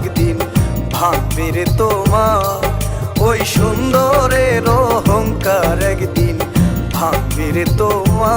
একদিন ভাঙবে রে তোমা ওই সুন্দরের অহংকার একদিন ভাঙবে রে তোমা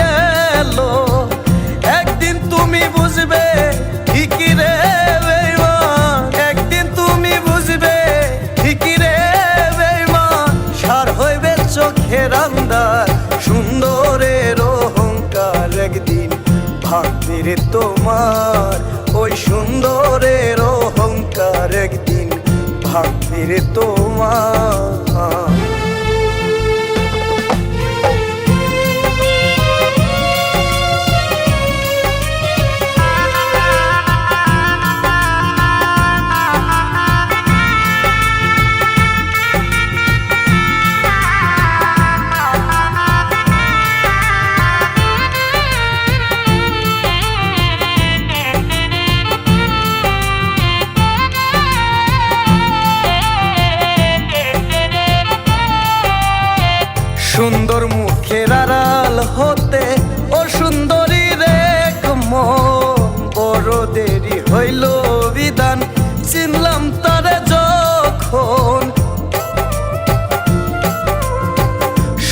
চোখের আন্দার সুন্দরের অহংকার একদিন ভাববে তোমার। ওই সুন্দরের অহংকার একদিন ভাববে তোমার।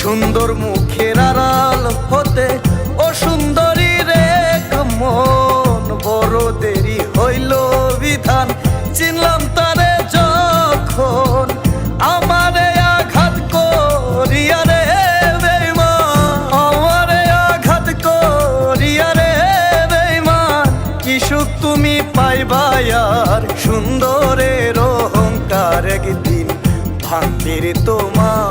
সুন্দর মুখের আড়াল হতে, ও সুন্দরী রে মন বড় দেরি হইল বিধান। চিনলাম তারে যখন আমারে আঘাত করিয়া রে আমারে আঘাত করিয়া রে বেইমান। কি সুখ তুমি পাইবাই আর সুন্দরের অহংকার একদিন ভাঙির তোমার।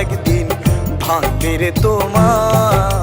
সুন্দরের ভাঙবে একদিন ভাঙির তোমার।